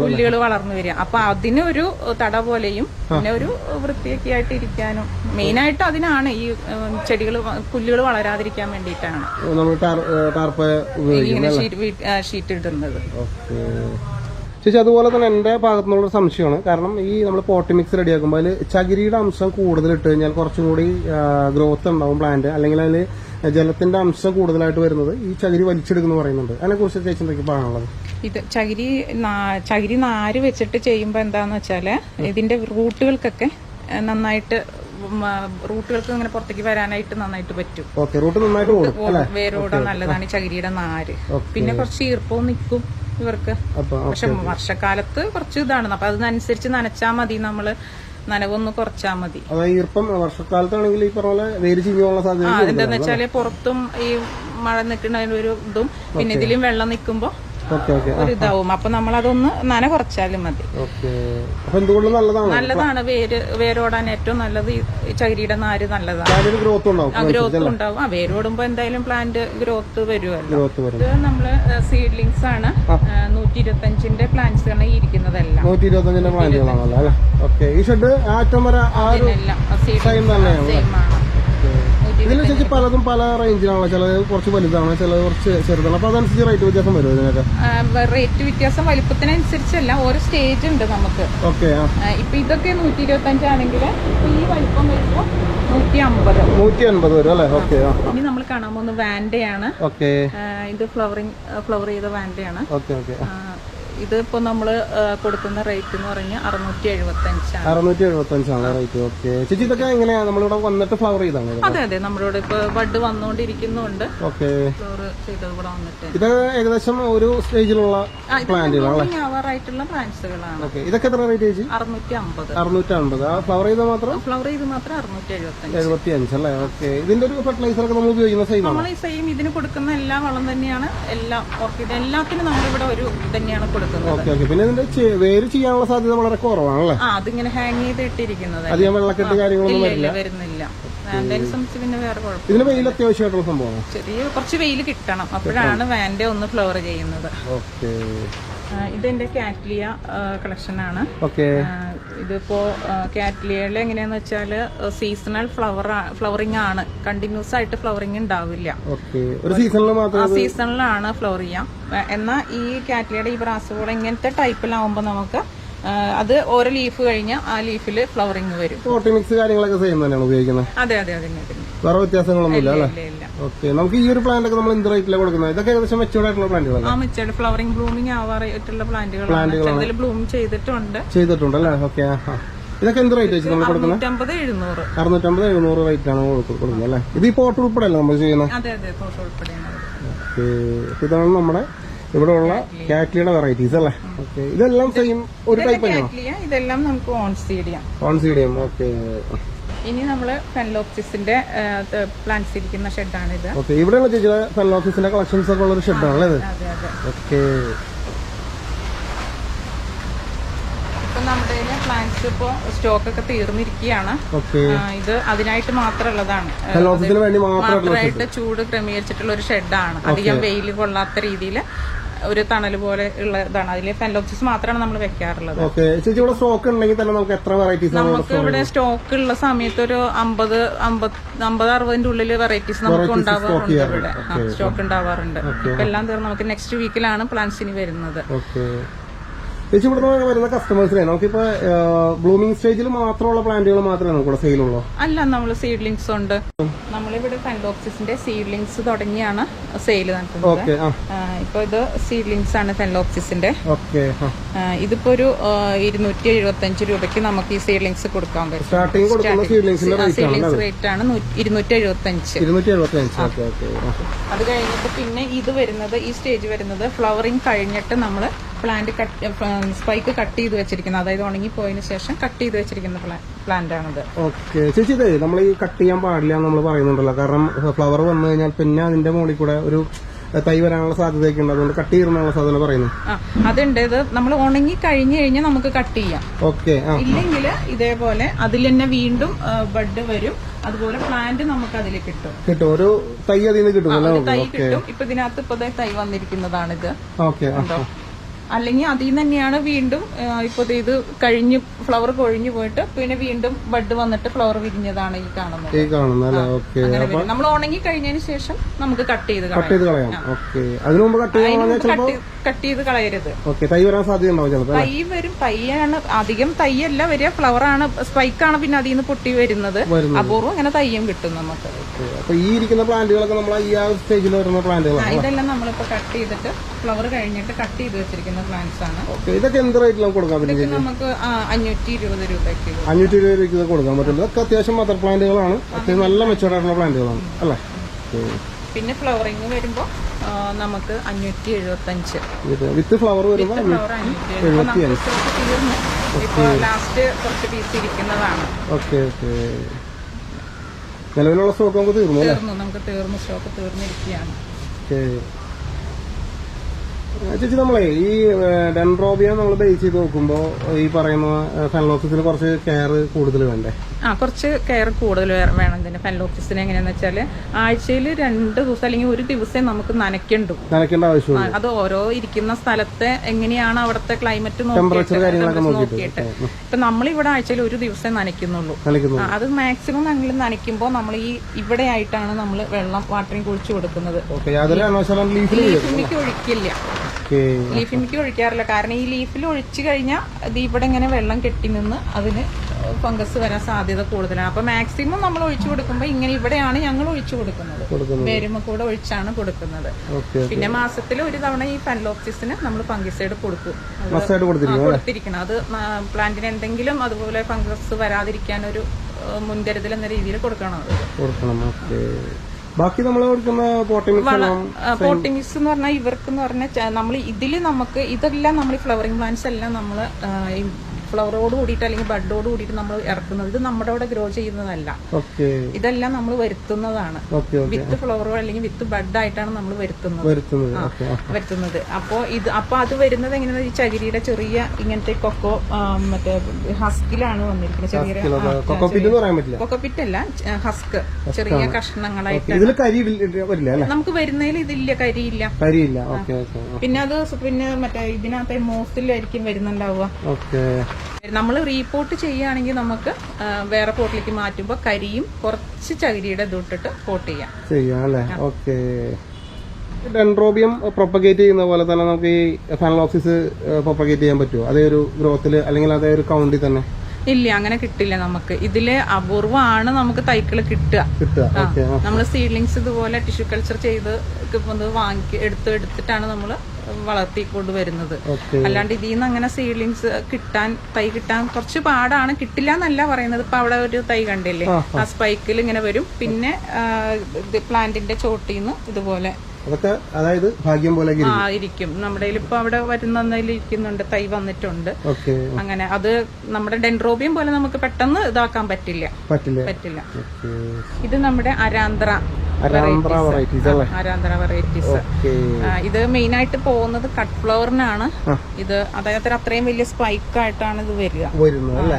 പുല്ലുകൾ വളർന്നു വരിക. അപ്പൊ അതിനൊരു തട പോലെയും പിന്നെ ഒരു വൃത്തിയൊക്കെ ആയിട്ട് ഇരിക്കാനും മെയിൻ ആയിട്ട് അതിനാണ് ഈ ചെടികൾ പുല്ലുകൾ വളരാതിരിക്കാൻ വേണ്ടിയിട്ടാണ്. നമ്മൾ ഷീറ്റ് ഇടുന്നത്. ചേച്ചി അതുപോലെ തന്നെ എന്റെ ഭാഗത്തു നിന്നുള്ള സംശയമാണ്. കാരണം ഈ നമ്മൾ പോട്ടി മിക്സ് റെഡിയാക്കുമ്പോൾ അതിൽ ചകിരിയുടെ അംശം കൂടുതൽ ഇട്ട് കഴിഞ്ഞാൽ കുറച്ചും കൂടി ഗ്രോത്ത് ഉണ്ടാവും പ്ലാന്റ് അല്ലെങ്കിൽ അതിൽ ജലത്തിന്റെ അംശം കൂടുതലായിട്ട് വരുന്നത് ഈ ചകിരി വലിച്ചെടുക്കുന്ന പറയുന്നുണ്ട്. അതിനെക്കുറിച്ച് ചേച്ചി എന്തൊക്കെ പറയാനുള്ളത്? ഇത് ചകിരി ചകിരി നാര് വെച്ചിട്ട് ചെയ്യുമ്പോൾ എന്താന്ന് വെച്ചാൽ ഇതിന്റെ റൂട്ടുകൾക്കൊക്കെ നന്നായിട്ട് റൂട്ടുകൾക്ക് ഇങ്ങനെ പുറത്തേക്ക് വരാനായിട്ട് നന്നായിട്ട് പറ്റും. റൂട്ട് നന്നായിട്ട് ഓടും അല്ലേ? വേരോടെ നല്ലതാണ് ഈ ചകിരിയുടെ നാര്. പിന്നെ കുറച്ച് ഈർപ്പവും നിൽക്കും ഇവർക്ക്. പക്ഷെ വർഷക്കാലത്ത് കുറച്ച് ഇതാണ്. അപ്പൊ അതിനനുസരിച്ച് നനച്ചാ മതി നമ്മൾ. നനവൊന്ന് കുറച്ചാ മതി. ഈർപ്പം വർഷക്കാലത്താണെങ്കിൽ ഈ പറഞ്ഞ പോലെ വേര് ചീഞ്ഞുള്ള സാധ്യത ആ എന്താന്ന് വെച്ചാൽ പുറത്തും ഈ മഴ നിൽക്കുന്ന ഒരു ഇതും. പിന്നെ ഇതിലും വെള്ളം നിൽക്കുമ്പോ ഒരു ഇതാവും. അപ്പൊ നമ്മൾ അതൊന്ന് നന കുറച്ചാലും മതി. നല്ലതാണ്. വേര് വേരോടാൻ ഏറ്റവും നല്ലത് ചകിരിയുടെ നാര് നല്ലതാണ്. ഗ്രോത്ത് ഉണ്ടാവും. ആ വേരോടുമ്പോ എന്തായാലും പ്ലാന്റ് ഗ്രോത്ത് വരുമല്ലോ. ഇത് നമ്മൾ സീഡ്ലിങ്സ് ആണ്. നൂറ്റി ഇരുപത്തി അഞ്ചിന്റെ പ്ലാന്റ്സ് ആണ് ഇരിക്കുന്നതെല്ലാം. നൂറ്റി ഇരുപത്തഞ്ചിന്റെ പ്ലാന്റുകളാണല്ലോ അല്ലേ? ഓക്കെ. ഈ ഷെഡ് ആറ്റം വരെ ആ ഒരു സെയിം ആണ്. തന്നെയാണ് ചേച്ചി പലതും പല റേഞ്ചിലാണോ ചിലത് കുറച്ച് വലുതാണ് ചിലത് കുറച്ച് ചെറുതാണ്. അപ്പൊ അതനുസരിച്ച് റേറ്റ് വ്യത്യാസം വരും ഇതിനൊക്കെ? റേറ്റ് വ്യത്യാസം വലുപ്പത്തിനനുസരിച്ചല്ല ഓരോ സ്റ്റേജ് ഉണ്ട് നമുക്ക്. ഓക്കെ ഇപ്പൊ ഇതൊക്കെ നൂറ്റി ഇരുപത്തി അഞ്ചാണെങ്കിൽ ഈ വലിപ്പം വരുമ്പോ നൂറ്റി അമ്പത് നൂറ്റി അൻപത് വരും അല്ലേ ഓക്കെ ഇനി നമ്മൾ കാണാൻ പോകുന്ന വാൻഡയാണ്. ഓക്കെ ഇത് ഫ്ലവറിങ് ഫ്ലവർ ചെയ്ത വാൻഡയാണ്. ഓക്കെ ഓക്കെ ആ, ഇതിപ്പോ നമ്മൾ കൊടുക്കുന്ന റേറ്റ് എന്ന് പറഞ്ഞാൽ അറുന്നൂറ്റി എഴുപത്തി അഞ്ചാണ് അറുന്നൂറ്റി എഴുപത്തി അഞ്ചാണ് റേറ്റ് ഓക്കെ ചേച്ചി ഇതൊക്കെ എങ്ങനെയാ? നമ്മളിവിടെ വന്നിട്ട് ഫ്ലവർ ചെയ്താണ്? അതെ അതെ. നമ്മളിവിടെ ഇപ്പൊ ബഡ് വന്നുകൊണ്ടിരിക്കുന്നുണ്ട് ഓക്കെ ഫ്ലവർ ചെയ്തത് കൂടെ വന്നിട്ട്. ഇത് ഏകദേശം ഒരു സ്റ്റേജിലുള്ള blooming ആവാറായിട്ടുള്ള പ്ലാന്റ്സുകളാണ് ഓക്കെ ഇതൊക്കെ എത്ര റേറ്റ് ചേച്ചി? അറുന്നൂറ്റി അമ്പത് അറുന്നൂറ്റി ഫ്ലവർ ചെയ്ത് മാത്രം? ഫ്ലവർ ചെയ്ത് മാത്രം അറുന്നൂറ്റി എഴുപത്തി അഞ്ച് എഴുപത്തി അഞ്ച് അല്ലേ? ഓക്കെ ഇതിന്റെ ഒരു ഫെർട്ടിലൈസർ ഒക്കെ നമ്മൾ ഉപയോഗിക്കുന്ന സെയിം നമ്മൾ ഈ സെയിം ഇതിന് കൊടുക്കുന്ന എല്ലാ വളം തന്നെയാണ്. എല്ലാ ഓർക്കിഡ് എല്ലാത്തിനും നമ്മളിവിടെ ഒരു തന്നെയാണ് കൊടുക്കുന്നത്. Okay okay. പിന്നെ ഇതിന്റെ വേര് ചെയ്യാനുള്ള സാധ്യത വളരെ കുറവാണല്ലേ? അതിങ്ങനെ ഹാങ് ചെയ്ത് ഇട്ടിരിക്കുന്നത് അധികം വെള്ളക്കെട്ട് കാര്യങ്ങളൊന്നും വരില്ല. വരുന്നില്ല. പിന്നെ വേറെ കുഴപ്പം ഇതിന് വെയിൽ അത്യാവശ്യമായിട്ടുള്ള സംഭവമാണ്? ചെറിയ കുറച്ച് വെയിൽ കിട്ടണം. അപ്പോഴാണ് വാൻഡെ ഒന്ന് ഫ്ലവർ ചെയ്യുന്നത്. ഓക്കെ. ഇതെന്റെ കാറ്റ്ലിയ കളക്ഷൻ ആണ് ഓക്കെ. ആ, ഇതിപ്പോ കാറ്റ്ലിയയിൽ എങ്ങനെയാന്ന് വെച്ചാൽ സീസണൽ ഫ്ലവർ ഫ്ലവറിംഗ് ആണ്. കണ്ടിന്യൂസ് ആയിട്ട് ഫ്ലവറിംഗ് ഉണ്ടാവില്ല. സീസണിലാണ് ഫ്ലവർ ചെയ്യാം. എന്നാൽ ഈ കാറ്റ്ലിയുടെ ഈ ബ്രാസുകൾ ഇങ്ങനത്തെ ടൈപ്പിലാവുമ്പോൾ നമുക്ക് അത് ഓരോ ലീഫ് കഴിഞ്ഞ് ആ ലീഫിൽ ഫ്ലവറിംഗ് വരും. കാര്യങ്ങളൊക്കെ സെയിം തന്നെയാണ് ഉപയോഗിക്കുന്നത്? അതെ അതെ അതെ. വേറെ വ്യത്യാസങ്ങളൊന്നുമില്ല അല്ലേ? ഓക്കെ നമുക്ക് ഈ ഒരു പ്ലാന്റ് ഒക്കെ നമ്മൾ എന്ത് റേറ്റിലാണ് കൊടുക്കുന്നത്? ഇതൊക്കെ ഏകദേശം മെച്ചൂർഡ് ആയിട്ടുള്ള പ്ലാന്റുകളല്ലേ ആ മെച്ചേഡ് ഫ്ലവറിംഗ് ബ്ലൂമിംഗ് ആവാറായിട്ടുള്ള പ്ലാന്റുകളാണ് ബ്ലൂം ചെയ്തിട്ടുണ്ട്. ചെയ്തിട്ടുണ്ട് അല്ലേ? ഓക്കെ ഇതൊക്കെ എന്ത് റേറ്റ് വെച്ച് നമ്മൾ കൊടുക്കുന്നത്? അറുന്നൂറ്റമ്പത് എഴുന്നൂറ്. റേറ്റ് ആണ് കൊടുക്കുന്നത് അല്ലേ? ഇത് ഈ പോട്ട് ഉൾപ്പെടെ അല്ലേ നമ്മൾ ചെയ്യുന്നത് ഓക്കെ ഇതാണ് നമ്മുടെ ഇവിടെ ഉള്ള കാറ്റ്ലിയുടെ വെറൈറ്റീസ് അല്ലേ? ഓക്കെ ഇതെല്ലാം സെയിം ഒരു ടൈപ്പ് ഇതെല്ലാം നമുക്ക് ഓൺ സീഡിയം ചെയ്യാം കോൺസീഡിയം ഓക്കെ ഇനി നമ്മൾ ഫെൻലോപ്സിന്റെ പ്ലാന്റ്സ് ഇരിക്കുന്ന ഷെഡാണിത് ഓക്കെ ഇവിടെയുള്ള ചേച്ചിയുടെ ഫെൽ ഓഫീസിന്റെ കളക്ഷൻസ് ഒക്കെ ഉള്ള ഒരു ഷെഡാണല്ലേ അതെ അതെ. ഓക്കെ. ഇപ്പൊ നമ്മുടെ പ്ലാന്റ്സ് ഇപ്പോ സ്റ്റോക്ക് ഒക്കെ തീർന്നിരിക്കുകയാണ്. ഇത് അതിനായിട്ട് മാത്രമുള്ളതാണ്. മാത്രമായിട്ട് ചൂട് ക്രമീകരിച്ചിട്ടുള്ള ഒരു ഷെഡാണ് അധികം വെയിൽ കൊള്ളാത്ത രീതിയിൽ ഒരു തണൽ പോലെ ഉള്ള ഇതാണ് ഫെൻലോപ്സിസ് മാത്രമാണ് നമ്മൾ വെക്കാറുള്ളത്. ചേച്ചി ഇവിടെ സ്റ്റോക്ക് ഉണ്ടെങ്കിൽ തന്നെ നമുക്ക് എത്ര വെറൈറ്റീസ് നമുക്ക് ഇവിടെ സ്റ്റോക്ക് ഉള്ള സമയത്ത് ഒരു അമ്പത് അമ്പത് അമ്പത് അറുപതിന്റെ ഉള്ളിൽ വെറൈറ്റീസ് നമുക്ക് ഉണ്ടാവാറുണ്ട് ഇവിടെ. സ്റ്റോക്ക് ഉണ്ടാവാറുണ്ട്. ഇപ്പൊ എല്ലാം തീർന്ന് നമുക്ക് നെക്സ്റ്റ് വീക്കിലാണ് പ്ലാന്റ്സിന് വരുന്നത്. ചേച്ചി ഇവിടെ നിന്ന് വരുന്ന കസ്റ്റമേഴ്സിനെ നമുക്കിപ്പോ ബ്ലൂമിംഗ് സ്റ്റേജിൽ മാത്രമുള്ള പ്ലാന്റുകൾ മാത്രമേ നമുക്കിവിടെ സെയിലുള്ളൂ അല്ല നമ്മൾ സീഡ്ലിങ്സ് ഉണ്ട്. നമ്മളിവിടെ ഫെൻലോപ്സിന്റെ സീഡ്ലിങ്സ് തുടങ്ങിയാണ് സെയിൽ നടത്തുന്നത്. ഇപ്പൊ ഇത് സീഡ്ലിങ്സ് ആണ് ഫെൻലോപ്സിന്റെ ഇതിപ്പോ ഒരു ഇരുന്നൂറ്റി എഴുപത്തി അഞ്ച് രൂപയ്ക്ക് നമുക്ക് ഈ സീഡ്ലിങ്സ് കൊടുക്കാൻ പറ്റും. സീഡ്ലിങ്സ് റേറ്റ് ആണ് ഇരുന്നൂറ്റി എഴുപത്തി അഞ്ച് അത് കഴിഞ്ഞിട്ട് പിന്നെ ഇത് വരുന്നത് ഈ സ്റ്റേജ് വരുന്നത് ഫ്ലവറിങ് കഴിഞ്ഞിട്ട് നമ്മൾ പ്ലാന്റ് കട്ട് സ്പൈക്ക് കട്ട് ചെയ്ത് വെച്ചിരിക്കുന്നത്. അതായത് ഉണങ്ങി പോയതിനു ശേഷം കട്ട് ചെയ്ത് വെച്ചിരിക്കുന്ന പ്ലാന്റ് ആണിത്. ഓക്കെ. ചേച്ചി ഇത് നമ്മൾ ഈ കട്ട് ചെയ്യാൻ പാടില്ല നമ്മൾ പറയുന്നുണ്ടല്ലോ. കാരണം ഫ്ലവർ വന്നു കഴിഞ്ഞാൽ പിന്നെ അതിന്റെ മുകളിൽ കൂടെ ഒരു തൈ വരാനുള്ള സാധ്യതയൊക്കെ ഉണ്ട് അതുകൊണ്ട് കട്ട് ചെയ്യാനുള്ള സാധ്യത പറയുന്നു. അതുണ്ട്. ഇത് നമ്മൾ ഉണങ്ങി കഴിഞ്ഞു കഴിഞ്ഞാൽ നമുക്ക് കട്ട് ചെയ്യാം. ഓക്കെ ഇല്ലെങ്കിൽ ഇതേപോലെ അതിൽ തന്നെ വീണ്ടും ബഡ് വരും. അതുപോലെ പ്ലാന്റ് നമുക്ക് അതിൽ കിട്ടും. കിട്ടും. ഒരു തൈ അതിൽ നിന്ന് കിട്ടുമല്ലോ തൈ കിട്ടും. ഇപ്പൊ ഇതിനകത്ത് ഇപ്പൊ തൈ വന്നിരിക്കുന്നതാണിത്. ഓക്കെ ആ ഉണ്ടോ അല്ലെങ്കിൽ അതിൽ നിന്ന് തന്നെയാണ് വീണ്ടും ഇപ്പോൾ ഇത് കഴിഞ്ഞ് ഫ്ലവർ കൊഴിഞ്ഞു പോയിട്ട് പിന്നെ വീണ്ടും ബഡ് വന്നിട്ട് ഫ്ലവർ വിരിഞ്ഞതാണ് ഈ കാണുന്നത്. ഈ കാണുന്നത് ഓക്കെ നമ്മൾ ഉണങ്ങി കഴിഞ്ഞതിന് ശേഷം നമുക്ക് കട്ട് ചെയ്ത് കട്ട് ചെയ്ത് കളയാം. അതിനു മുമ്പ് കട്ട് ചെയ്ത് കളയരുത്. തൈ വരാൻ സാധ്യത തൈ വരും. തൈയാണ് അധികം തൈയല്ല വരിക. ഫ്ലവർ ആണ് സ്പൈക്കാണ് പിന്നെ അതിൽ നിന്ന് പൊട്ടി വരുന്നത്. അപൂർവം അങ്ങനെ തയ്യം കിട്ടും നമുക്ക്. അപ്പൊ ഈ ഇരിക്കുന്ന പ്ലാന്റുകളൊക്കെ നമ്മൾ ഈ ആ സ്റ്റേജിൽ വരുന്ന പ്ലാന്റുകളാണ് ഇതെല്ലാം നമ്മളിപ്പോ കട്ട് ചെയ്തിട്ട് ഫ്ലവർ കഴിഞ്ഞിട്ട് കട്ട് ചെയ്ത് വെച്ചിരിക്കുന്ന പ്ലാന്റ്സ് ആണ്. ഓക്കെ ഇതൊക്കെ എന്ത് റേറ്റിൽ നമുക്ക് കൊടുക്കാൻ പറ്റും നമുക്ക് അഞ്ഞൂറ്റി ഇരുപത് രൂപയ്ക്ക്. അഞ്ഞൂറ്റി ഇരുപത് രൂപയ്ക്ക് കൊടുക്കാൻ പറ്റും. ഇതൊക്കെ അത്യാവശ്യം മദർ പ്ലാന്റുകളാണ് അത്യാവശ്യം നല്ല മെച്ചോർഡായിട്ടുള്ള പ്ലാന്റുകളാണ് അല്ലേ? പിന്നെ ഫ്ലവറിങ് വരുമ്പോ നമുക്ക് അഞ്ഞൂറ്റി എഴുപത്തി അഞ്ച് വിത്ത് ഫ്ലവർ വരുമ്പോൾ ലാസ്റ്റ് കുറച്ച് പീസ് ഇരിക്കുന്നതാണ്. Okay okay. നിലവിലുള്ള സ്റ്റോക്ക് നമുക്ക് തീർന്നു നമുക്ക് തീർന്നു സ്റ്റോക്ക് തീർന്നിരിക്കുകയാണ്. ചേച്ചി നമ്മളെ ഈ ഡെൻഡ്രോബിയ നമ്മൾ ബേസ് ചെയ്ത് നോക്കുമ്പോൾ ഈ പറയുന്ന ഫെനലോസിന് കുറച്ച് കെയർ കൂടുതൽ വേണ്ടേ? ആ കുറച്ച് കെയർ കൂടുതൽ വേണം ഇതിന്. ഫെൻലോക്സിന് എങ്ങനെയാന്ന് വെച്ചാൽ ആഴ്ചയിൽ രണ്ട് ദിവസം അല്ലെങ്കിൽ ഒരു ദിവസം നമുക്ക് നനയ്ക്കണ്ടു അത് ഓരോ ഇരിക്കുന്ന സ്ഥലത്തെ എങ്ങനെയാണ് അവിടുത്തെ ക്ലൈമറ്റ് നോക്കിയിട്ട് ഇപ്പൊ ഇപ്പൊ നമ്മളിവിടെ ആഴ്ചയിൽ ഒരു ദിവസം നനയ്ക്കുന്നുള്ളൂ. അത് മാക്സിമം ഞങ്ങൾ നനയ്ക്കുമ്പോൾ നമ്മൾ ഈ ഇവിടെ ആയിട്ടാണ് നമ്മൾ വെള്ളം വാട്ടറിങ് കുഴിച്ചു കൊടുക്കുന്നത്. ലീഫിമിക്ക് ഒഴിക്കില്ല. ലീഫിമിക്ക് ഒഴിക്കാറില്ല. കാരണം ഈ ലീഫിൽ ഒഴിച്ചു കഴിഞ്ഞാൽ ഇത് ഇവിടെ ഇങ്ങനെ വെള്ളം കെട്ടി നിന്ന് അതിന് ഫംഗസ് വരാൻ സാധ്യത കൂടുതലാണ്. അപ്പൊ മാക്സിമം നമ്മൾ ഒഴിച്ചു കൊടുക്കുമ്പോൾ ഇങ്ങനെ ഇവിടെയാണ് ഞങ്ങൾ ഒഴിച്ചു കൊടുക്കുന്നത്. വേരുമ്പ കൂടെ ഒഴിച്ചാണ് കൊടുക്കുന്നത്. പിന്നെ മാസത്തിൽ ഒരു തവണ ഈ ഫെൻലോപ്സിസിന് നമ്മൾ ഫംഗിസൈഡ് കൊടുക്കും. കൊടുത്തിരിക്കണം. അത് പ്ലാന്റിന് എന്തെങ്കിലും അതുപോലെ ഫംഗസ് വരാതിരിക്കാൻ ഒരു മുൻകരുതൽ എന്ന രീതിയിൽ കൊടുക്കണം ബാക്കി നമ്മൾ കൊടുക്കുന്ന പോട്ടിങ്സ് എന്ന് പറഞ്ഞാൽ ഇവർക്ക് എന്ന് പറഞ്ഞാൽ നമ്മൾ ഇതിൽ നമുക്ക് ഇതെല്ലാം നമ്മൾ ഫ്ലവറിംഗ് പ്ലാന്റ്സ് എല്ലാം നമ്മൾ ഫ്ലവറോട് കൂടിയിട്ട് അല്ലെങ്കിൽ ബഡോട് കൂടിയിട്ട് നമ്മൾ ഇറക്കുന്നത് ഇത് നമ്മുടെ അവിടെ ഗ്രോ ചെയ്യുന്നതല്ല. ഇതെല്ലാം നമ്മൾ വരുത്തുന്നതാണ്. വിത്ത് ഫ്ലവറോ അല്ലെങ്കിൽ വിത്ത് ബഡ് ആയിട്ടാണ് നമ്മൾ വരുത്തുന്നത്. വരുത്തുന്നത്. അപ്പോ അപ്പോൾ ഇത് അപ്പോൾ അത് വരുന്നത് എങ്ങനെയാ ഈ ചകിരിയുടെ ചെറിയ ഇങ്ങനത്തെ കൊക്കോ മറ്റേ ഹസ്കിലാണ് വന്നിരിക്കുന്നത്. ചെറിയ അല്ല ഹസ്ക്. ചെറിയ കഷ്ണങ്ങളായിട്ട്. നമുക്ക് വരുന്നതിൽ ഇതില്ല കരിയില്ല. കരിയില്ല. പിന്നെ അത് പിന്നെ മറ്റേ ഇതിനകത്തെ മോസിലായിരിക്കും വരുന്നുണ്ടാവുക. ഓക്കെ. നമ്മൾ റീപോർട്ട് ചെയ്യുകയാണെങ്കിൽ നമുക്ക് വേറെ പോട്ടിലേക്ക് മാറ്റുമ്പോൾ കരിയും കുറച്ച് ചകിരിയുടെ ഇട്ടിട്ട് പോട്ട് ചെയ്യാം. ചെയ്യാം അല്ലേ? ഓക്കെ. ഡെൻഡ്രോബിയം പ്രൊപ്പഗേറ്റ് ചെയ്യുന്ന പോലെ തന്നെ നമുക്ക് ഈ ഫാനോസിസ് ഓഫീസ് പ്രൊപ്പഗേറ്റ് ചെയ്യാൻ പറ്റുമോ അതേ ഒരു ഗ്രോത്തിൽ അല്ലെങ്കിൽ അതേ ഒരു കൗണ്ടിൽ തന്നെ? ഇല്ല അങ്ങനെ കിട്ടില്ല നമുക്ക്. ഇതിൽ അപൂർവമാണ് നമുക്ക് തൈക്കൾ കിട്ടുക. നമ്മൾ നമ്മൾ സീഡ്ലിങ്സ് ഇതുപോലെ ടിഷ്യൂ കൾച്ചർ ചെയ്ത് വാങ്ങി എടുത്ത് എടുത്തിട്ടാണ് നമ്മൾ വളർത്തിക്കൊണ്ട് വരുന്നത് അല്ലാണ്ട് ഇതിൽ നിന്ന് അങ്ങനെ സീഡ്ലിങ്സ് കിട്ടാൻ തൈ കിട്ടാൻ കുറച്ച് പാടാണ്. കിട്ടില്ല എന്നല്ല പറയുന്നത്. ഇപ്പൊ അവിടെ ഒരു തൈ കണ്ടില്ലേ? ആ സ്പൈക്കിൽ ഇങ്ങനെ വരും. പിന്നെ പ്ലാന്റിന്റെ ചോട്ടിൽ നിന്ന് ഇതുപോലെ. അതൊക്കെ അതായത് ഭാഗ്യം പോലെ ആ ഇരിക്കും. നമ്മുടെ ഇപ്പൊ അവിടെ വരുന്ന ഇരിക്കുന്നുണ്ട്. തൈ വന്നിട്ടുണ്ട്. അങ്ങനെ അത് നമ്മുടെ ഡെൻഡ്രോബിയം പോലെ നമുക്ക് പെട്ടെന്ന് ഇതാക്കാൻ പറ്റില്ല. പറ്റില്ല. പറ്റില്ല. ഇത് നമ്മുടെ അരാന്ത്ര വെറൈറ്റീസ് ഇത് മെയിൻ ആയിട്ട് പോകുന്നത് കട്ട് ഫ്ലവറിനാണ് ഇത് അതായത് അത്രയും വലിയ സ്പൈക്ക് ആയിട്ടാണ് ഇത് വരിക.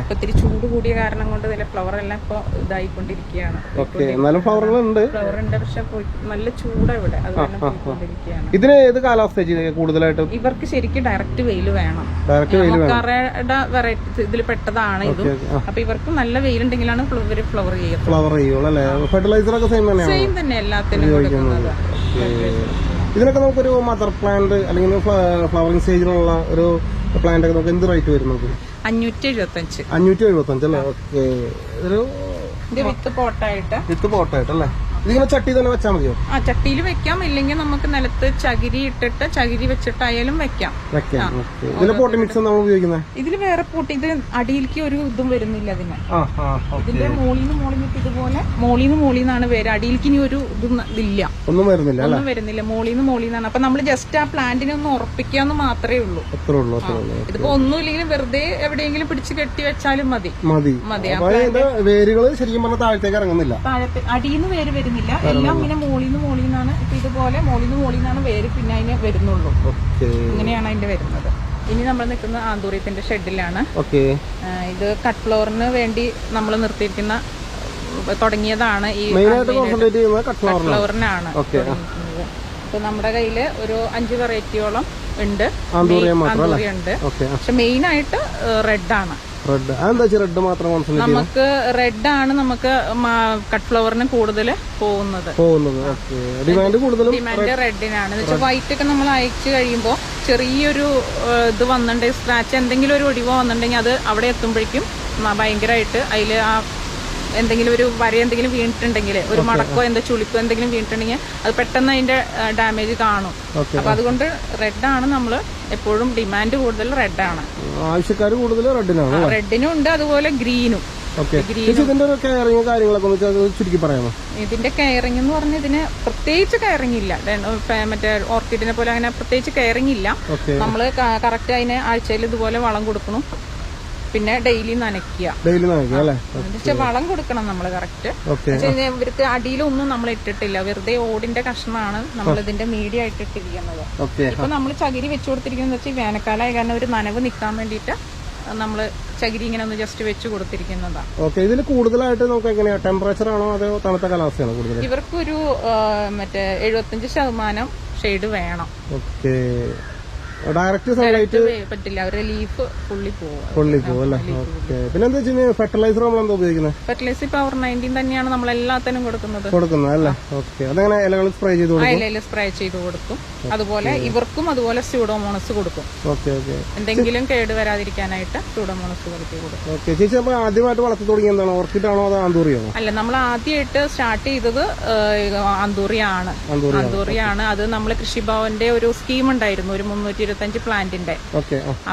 ഇപ്പൊ ഇത്തിരി ചൂട് കൂടിയ കാരണം കൊണ്ട് ഇതിലെ ഫ്ലവർ എല്ലാം ഇപ്പൊ ഇതായിക്കൊണ്ടിരിക്കുകയാണ്. ഫ്ലവർ ഉണ്ട് പക്ഷെ നല്ല ചൂടാ ഇവിടെ. ഇതിന് ഏത് കാലാവസ്ഥ കൂടുതലായിട്ട്? ഇവർക്ക് ശരിക്കും ഡയറക്റ്റ് വെയിൽ വേണം. വെറൈറ്റി ഇതിൽ പെട്ടതാണ് ഇത്. അപ്പൊ ഇവർക്ക് നല്ല വെയിലുണ്ടെങ്കിലാണ് ഇവർ ഫ്ലവർ ചെയ്യുക. ഫ്ലവർ ചെയ്യുള്ളൂ ഫെർട്ടിലൈസർ ഒക്കെ സെയിം തന്നെയാണ്? സെയിം തന്നെ എല്ലാത്തിനും കൊടുക്കുന്നത്. ഇതിനൊക്കെ നമുക്കൊരു മദർ പ്ലാന്റ് അല്ലെങ്കിൽ ഫ്ലവറിംഗ് സ്റ്റേജിലുള്ള ഒരു പ്ലാന്റ് ഒക്കെ നമുക്ക് എന്ത് റേറ്റ് വരും നമുക്ക് അഞ്ഞൂറ്റി എഴുപത്തഞ്ച് അഞ്ഞൂറ്റി എഴുപത്തി അഞ്ച് അല്ലേ ഓക്കെ. ഒരു ഇത് വിത്ത് പോട്ടായിട്ട്. വിത്ത് പോട്ടായിട്ട് അല്ലേ ഇതിങ്ങനെ ചട്ടി തന്നെ വെച്ചാൽ മതിയോ? ആ ചട്ടിയിൽ വെക്കാം. ഇല്ലെങ്കിൽ നമുക്ക് നിലത്ത് ചകിരി ഇട്ടിട്ട് ചകിരി വെച്ചിട്ടായാലും വെക്കാം. വെക്കാം. ഇതിന്റെ പോട്ടി മിക്സ് നമ്മൾ ഉപയോഗിക്കുന്നത് ഇതിൽ വേറെ പോട്ടി ഇത് അടിയിലേക്ക് ഒരു ഇതും വരുന്നില്ല അതിന്. ഇതിന്റെ മോളിന്ന് മോളിന്നിട്ട് ഇതുപോലെ മോളിന്ന് മോളിന്നാണ് വേറെ അടിയിലേക്ക് ഇനി ഒരു ഇതും ഇല്ല. ഒന്നും വരുന്നില്ല ഒന്നും വരുന്നില്ല. മോളിന്ന് മോളിന്നാണ്. അപ്പൊ നമ്മൾ ജസ്റ്റ് ആ പ്ലാന്റിനെ ഒന്ന് ഉറപ്പിക്കാന്ന് മാത്രമേ ഉള്ളൂ. ഇതിപ്പോ ഒന്നുമില്ലെങ്കിലും വെറുതെ എവിടെയെങ്കിലും പിടിച്ച് കെട്ടി വെച്ചാലും മതി. മതി. മതി. വേരുകൾ ശരിക്കും പറഞ്ഞാൽ താഴത്തേക്ക് ഇറങ്ങുന്നില്ല. താഴത്തെ അടിയിന്ന് വേര് വരുന്നില്ല. എല്ലാം ഇങ്ങനെ മോളിന്ന് മോളിന്നാണ്. ഇപ്പൊ ഇതുപോലെ മോളിന്ന് മോളിന്നാണ് വേര് പിന്നെ അതിന് വരുന്നുള്ളൂ. ഇങ്ങനെയാണ് അതിന്റെ വരുന്നത്. ഇനി നമ്മൾ നിൽക്കുന്ന ആന്തൂറിയത്തിന്റെ ഷെഡിലാണ്. ഇത് കട്ട് ഫ്ലോറിന് വേണ്ടി നമ്മൾ നിർത്തിയിരിക്കുന്ന തുടങ്ങിയതാണ് ഈ കട്ട് ഫ്ലോറിനാണ് ഇപ്പൊ നമ്മുടെ കയ്യിൽ ഒരു അഞ്ച് വെറൈറ്റിയോളം ഉണ്ട്. ആന്തൂറിയുണ്ട് പക്ഷെ മെയിൻ ആയിട്ട് റെഡ് ആണ്. റെഡ് റെഡ് മാത്രം നമുക്ക് റെഡ് ആണ് നമുക്ക് കട്ട് ഫ്ലവറിന് കൂടുതൽ പോകുന്നത്. പോകുന്നത്. ഡിമാൻഡ് കൂടുതലും ഡിമാൻഡ് റെഡിനാണ് വെച്ചാൽ വൈറ്റ് ഒക്കെ നമ്മൾ അയച്ചു കഴിയുമ്പോൾ ചെറിയൊരു ഇത് വന്നിട്ടുണ്ടെങ്കിൽ സ്ക്രാച്ച് എന്തെങ്കിലും ഒരു ഒടിവ് വന്നിട്ടുണ്ടെങ്കിൽ അത് അവിടെ എത്തുമ്പോഴേക്കും ഭയങ്കരമായിട്ട് അതിൽ ആ എന്തെങ്കിലും ഒരു വര എന്തെങ്കിലും വീണിട്ടുണ്ടെങ്കിൽ ഒരു മടക്കോ എന്തോ ചുളിക്കോ എന്തെങ്കിലും വീണിട്ടുണ്ടെങ്കിൽ അത് പെട്ടെന്ന് അതിന്റെ ഡാമേജ് കാണും. അപ്പൊ അതുകൊണ്ട് ആണ് നമ്മൾ എപ്പോഴും ഡിമാൻഡ് കൂടുതൽ റെഡാണ് ആവശ്യക്കാർ കൂടുതൽ റെഡിനാണ് റെഡിനും ഉണ്ട് അതുപോലെ ഗ്രീനും ഇതിന്റെ കെയറിങ് കാര്യങ്ങളൊക്കെ ചുരുക്കി പറയാമോ? ഇതിന്റെ കെയറിംഗ് എന്ന് പറഞ്ഞാൽ ഇതിന് പ്രത്യേകിച്ച് കെയറിംഗ് ഇല്ല. മറ്റേ ഓർക്കിഡിനെ പോലെ അങ്ങനെ പ്രത്യേകിച്ച് കെയറിംഗ് ഇല്ല. നമ്മൾ നമ്മൾ കറക്റ്റ് അതിന് ആഴ്ചയിൽ ഇതുപോലെ വളം കൊടുക്കണം പിന്നെ ഡെയിലി നനയ്ക്കുക. ഡെയിലി നനയ്ക്കുക അല്ലേ? പക്ഷെ വളം കൊടുക്കണം നമ്മൾ കറക്റ്റ് ഇവർക്ക് അടിയിലൊന്നും നമ്മൾ ഇട്ടിട്ടില്ല. വെറുതെ ഓടിന്റെ കഷ്ണമാണ് നമ്മൾ ഇതിന്റെ മീഡിയ ആയിട്ട് ഇട്ടിരിക്കുന്നത്. ഓക്കെ ഇപ്പൊ നമ്മൾ ചകിരി വെച്ചു കൊടുത്തിരിക്കുന്നത് വെച്ചാൽ വേനൽക്കാലമായ കാരണം ഒരു നനവ് നിൽക്കാൻ വേണ്ടിയിട്ട് നമ്മൾ ചകിരി ഇങ്ങനെ ഒന്ന് ജസ്റ്റ് വെച്ച് കൊടുത്തിരിക്കുന്നതാണ് ഓക്കെ ഇതിൽ കൂടുതലായിട്ട് നമുക്ക് എങ്ങനെയാ? ടെമ്പറേച്ചർ ആണോ അതോ തണുത്ത കാലാവസ്ഥയാണോ കൂടുതൽ ഇവർക്കൊരു മറ്റേ എഴുപത്തിയഞ്ച് ശതമാനം ഷെയ്ഡ് വേണം. ഓക്കെ ഡയറക്റ്റ് സൺലൈറ്റ് പറ്റില്ല. അവരുടെ ലീഫ് ഫുള്ളി പോകും കൊള്ളി പോകും അല്ലേ? ഓക്കെ പിന്നെ എന്താ വെച്ചാൽ ഫെർട്ടിലൈസർ നമ്മൾ എന്താ ഉപയോഗിക്കുന്നത് ഫെർട്ടിലൈസർ പവർ നയന്റീൻ തന്നെയാണ് നമ്മൾ എല്ലാത്തിനും കൊടുക്കുന്നത്. കൊടുക്കുന്നത് അല്ലേ? ഓക്കെ അതങ്ങനെ ഇലകൾ സ്പ്രേ ചെയ്ത് കൊടുക്കും? അയലയിൽ സ്പ്രേ ചെയ്ത് കൊടുക്കും. അതുപോലെ ഇവർക്കും അതുപോലെ സ്യൂഡോമോണസ് കൊടുക്കും. ഓക്കെ ഓക്കെ എന്തെങ്കിലും കേട് വരാതിരിക്കാനായിട്ട് സ്യൂഡോമോണസ് കൊടുത്തി കൊടുക്കും. ഓക്കെ ചേച്ചി അപ്പോൾ ആദ്യമായിട്ട് വളർത്തി തുടങ്ങിയ എന്താണ്? ഓർക്കിഡ് ആണോ അതോ ആന്തൂറിയാണോ അല്ല നമ്മൾ ആദ്യമായിട്ട് സ്റ്റാർട്ട് ചെയ്തത് അന്തൂറിയാണ്. ആന്തൂറി അന്തൂറിയാണ്. അത് നമ്മൾ കൃഷിഭവന്റെ ഒരു സ്കീം ഉണ്ടായിരുന്നു. ഒരു മുന്നൂറ്റി ഇരുപത്തഞ്ച് പ്ലാന്റിന്റെ.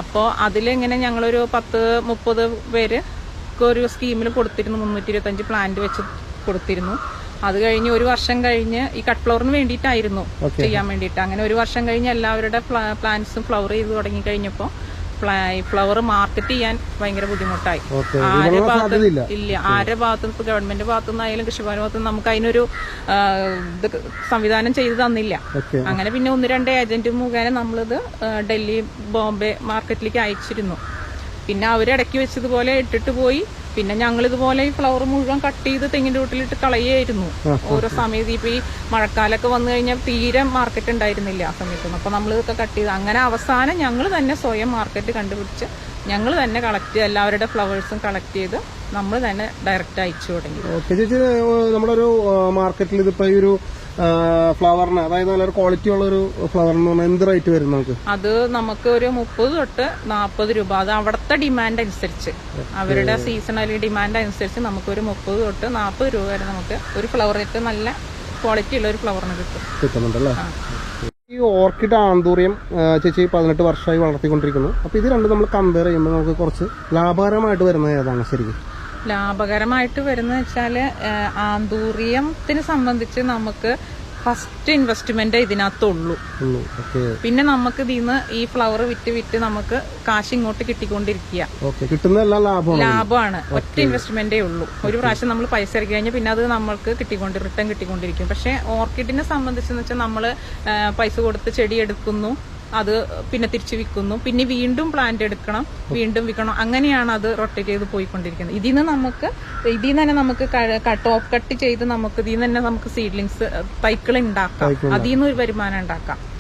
അപ്പോൾ അതിലിങ്ങനെ ഞങ്ങളൊരു പത്ത് മുപ്പത് പേര് ഒരു സ്കീമിൽ കൊടുത്തിരുന്നു മുന്നൂറ്റി ഇരുപത്തഞ്ച് പ്ലാന്റ് വെച്ച് കൊടുത്തിരുന്നു. അത് കഴിഞ്ഞ് ഒരു വർഷം കഴിഞ്ഞ് ഈ കട്ട് ഫ്ലവറിന് വേണ്ടിയിട്ടായിരുന്നു ചെയ്യാൻ വേണ്ടിയിട്ട്. അങ്ങനെ ഒരു വർഷം കഴിഞ്ഞ് എല്ലാവരുടെ പ്ലാന്റ്സും ഫ്ലവർ ചെയ്ത് തുടങ്ങി കഴിഞ്ഞപ്പോൾ ഫ്ലവർ മാർക്കറ്റ് ചെയ്യാൻ ഭയങ്കര ബുദ്ധിമുട്ടായി. ആരുടെ ഭാഗത്ത് ഇല്ല. ആരുടെ ഭാഗത്തും ഇപ്പൊ ഗവൺമെന്റ് ഭാഗത്തു നിന്നായാലും കൃഷിഭവൻ ഭാഗത്തു നമുക്ക് അതിനൊരു സംവിധാനം ചെയ്തു തന്നില്ല. അങ്ങനെ പിന്നെ ഒന്ന് രണ്ട് ഏജന്റ് മുഖേന നമ്മളിത് ഡൽഹി ബോംബെ മാർക്കറ്റിലേക്ക് അയച്ചിരുന്നു. പിന്നെ അവരിടയ്ക്ക് വെച്ചതുപോലെ ഇട്ടിട്ട് പോയി. പിന്നെ ഞങ്ങൾ ഇതുപോലെ ഈ ഫ്ലവർ മുഴുവൻ കട്ട് ചെയ്ത് തെങ്ങിന്റെ വീട്ടിലിട്ട് കളയായിരുന്നു. ഓരോ സമയത്ത് ഇപ്പൊ ഈ മഴക്കാലൊക്കെ വന്നു കഴിഞ്ഞാൽ തീരെ മാർക്കറ്റ് ഉണ്ടായിരുന്നില്ല ആ സമയത്തൊന്നും അപ്പൊ നമ്മൾ ഇതൊക്കെ കട്ട് ചെയ്ത് അങ്ങനെ അവസാനം ഞങ്ങൾ തന്നെ സ്വയം മാർക്കറ്റ് കണ്ടുപിടിച്ച് ഞങ്ങൾ തന്നെ കളക്ട് ചെയ്ത് എല്ലാവരുടെ ഫ്ലവേഴ്സും കളക്ട് ചെയ്ത് നമ്മൾ തന്നെ ഡയറക്റ്റ് അയച്ചു തുടങ്ങി. ചേച്ചി നമ്മളൊരു മാർക്കറ്റിൽ ഇതിപ്പോ ഈ ഒരു ഫ്ലവറിന് അതായത് നല്ലൊരു ക്വാളിറ്റി ഉള്ള ഒരു ഫ്ലവറിന് പറഞ്ഞാൽ എന്ത് റേറ്റ് വരും നമുക്ക്? അത് നമുക്ക് ഒരു മുപ്പത് തൊട്ട് നാൽപ്പത് രൂപ. അത് അവിടുത്തെ ഡിമാൻഡ് അനുസരിച്ച്. അവരുടെ സീസണൽ ഡിമാൻഡ് അനുസരിച്ച് നമുക്ക് ഒരു മുപ്പത് തൊട്ട് നാൽപ്പത് രൂപ വരെ നമുക്ക് ഒരു ഫ്ലവർ റേറ്റ് നല്ല ക്വാളിറ്റി ഉള്ള ഒരു ഫ്ലവറിന് കിട്ടും. കിട്ടുന്നുണ്ടല്ലേ? ഈ ഓർക്കിഡ് ആന്തൂറിയം ചേച്ചി പതിനെട്ട് വർഷമായി വളർത്തിക്കൊണ്ടിരിക്കുന്നു. അപ്പോൾ ഇത് രണ്ടും നമ്മൾ കമ്പയർ ചെയ്യുമ്പോൾ നമുക്ക് കുറച്ച് ലാഭകരമായിട്ട് വരുന്നത് ഏതാണ് ശരിക്കും? ലാഭകരമായിട്ട് വരുന്നത് വെച്ചാൽ ആന്തൂറിയത്തിന് സംബന്ധിച്ച് നമുക്ക് ഫസ്റ്റ് ഇൻവെസ്റ്റ്മെന്റ് ഇതിനകത്തുള്ളൂ. പിന്നെ നമുക്ക് ഇതിന്ന് ഈ ഫ്ലവർ വിറ്റ് വിറ്റ് നമുക്ക് കാശ് ഇങ്ങോട്ട് കിട്ടിക്കൊണ്ടിരിക്കുക. ലാഭമാണ്. ഒറ്റ ഇൻവെസ്റ്റ്മെന്റേ ഉള്ളൂ. ഒരു പ്രാവശ്യം നമ്മൾ പൈസ ഇറക്കി കഴിഞ്ഞാൽ പിന്നെ അത് നമ്മൾക്ക് കിട്ടിക്കൊണ്ട് റിട്ടേൺ കിട്ടിക്കൊണ്ടിരിക്കും. പക്ഷെ ഓർക്കിഡിനെ സംബന്ധിച്ചെന്ന് വെച്ചാൽ നമ്മൾ പൈസ കൊടുത്ത് ചെടി എടുക്കുന്നു. അത് പിന്നെ തിരിച്ചു വിൽക്കുന്നു. പിന്നെ വീണ്ടും പ്ലാന്റ് എടുക്കണം. വീണ്ടും വിൽക്കണം. അങ്ങനെയാണ് അത് റൊട്ടേറ്റ് ചെയ്ത് പോയിക്കൊണ്ടിരിക്കുന്നത്. ഇതിൽ നിന്ന് നമുക്ക് ഇതിൽ നിന്ന് തന്നെ നമുക്ക് ടോപ്പ് കട്ട് ചെയ്ത് നമുക്ക് ഇതിൽ നിന്ന് തന്നെ നമുക്ക് സീഡ്ലിങ്സ് തൈക്കൾ ഉണ്ടാക്കാം. അതിൽ നിന്ന് ഒരു വരുമാനം ഉണ്ടാക്കാം.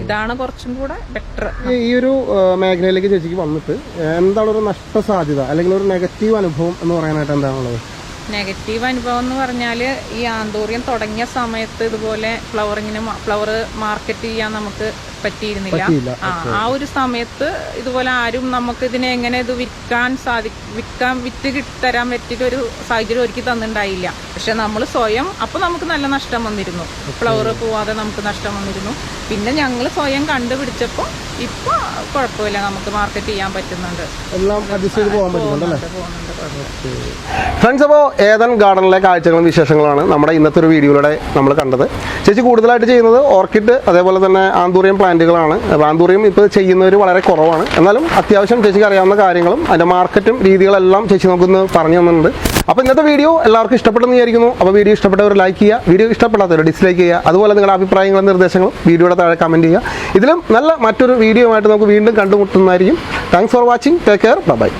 ഇതാണ് കുറച്ചും കൂടെ ബെറ്റർ ഈ- ഒരു മേഖലയിലേക്ക് ചേച്ചിക്ക് വന്നിട്ട് എന്താണ് ഒരു നഷ്ട സാധ്യത അല്ലെങ്കിൽ ഒരു നെഗറ്റീവ് അനുഭവം എന്ന് പറയാനായിട്ട് എന്താണുള്ളത്? നെഗറ്റീവ് അനുഭവം എന്ന് പറഞ്ഞാൽ ഈ ആന്തൂറിയം തുടങ്ങിയ സമയത്ത് ഇതുപോലെ ഫ്ലവറിങ്ങിന് ഫ്ലവർ മാർക്കറ്റ് ചെയ്യാൻ നമുക്ക് പറ്റിയിരുന്നില്ല. ആ ആ ഒരു സമയത്ത് ഇതുപോലെ ആരും നമുക്ക് ഇതിനെ എങ്ങനെ ഇത് വിൽക്കാൻ സാധി വിൽക്കാൻ വിറ്റ് തരാൻ പറ്റിയ ഒരു സാഹചര്യം ഒരുക്കി തന്നിട്ടുണ്ടായില്ല പക്ഷെ നമ്മൾ സ്വയം അപ്പൊ നമുക്ക് നല്ല നഷ്ടം വന്നിരുന്നു. ഫ്ലവർ പോവാതെ നമുക്ക് നഷ്ടം വന്നിരുന്നു. പിന്നെ ഞങ്ങൾ സ്വയം കണ്ടുപിടിച്ചപ്പോൾ ഇപ്പൊ കുഴപ്പമില്ല നമുക്ക് മാർക്കറ്റ് ചെയ്യാൻ പറ്റുന്നുണ്ട്. എല്ലാം അഡ്ജസ്റ്റ് പോകാൻ ഫ്രണ്ട്സ് അപ്പോൾ ഏതൻ ഗാർഡനിലെ കാഴ്ചകളും വിശേഷങ്ങളാണ് നമ്മുടെ ഇന്നത്തെ ഒരു വീഡിയോയിലൂടെ നമ്മൾ കണ്ടത്. ചേച്ചി കൂടുതലായിട്ട് ചെയ്യുന്നത് ഓർക്കിഡ് അതേപോലെ തന്നെ ആന്തൂറിയം പ്ലാന്റുകളാണ്. ആന്തൂറിയം ഇപ്പോൾ ചെയ്യുന്നവർ വളരെ കുറവാണ്. എന്നാലും അത്യാവശ്യം ചേച്ചിക്ക് അറിയാവുന്ന കാര്യങ്ങളും അതിന്റെ മാർക്കറ്റും രീതികളെല്ലാം ചേച്ചി നമുക്കൊന്ന് പറഞ്ഞു തന്നിട്ടുണ്ട്. അപ്പോൾ ഇന്നത്തെ വീഡിയോ എല്ലാവർക്കും ഇഷ്ടപ്പെട്ടെന്ന് വിചാരിക്കുന്നു. അപ്പോൾ വീഡിയോ ഇഷ്ടപ്പെട്ടവർ ലൈക്ക് ചെയ്യുക. വീഡിയോ ഇഷ്ടപ്പെടാത്തവർ ഡിസ്ലൈക്ക് ചെയ്യുക. അതുപോലെ നിങ്ങളുടെ അഭിപ്രായങ്ങളും നിർദ്ദേശങ്ങളും വീഡിയോയുടെ താഴെ കമന്റ് ചെയ്യുക. ഇതിലും നല്ല മറ്റൊരു വീഡിയോ ആയിട്ട് നമുക്ക് വീണ്ടും കണ്ടുമുട്ടുന്നതായിരിക്കും. Thanks for watching take care bye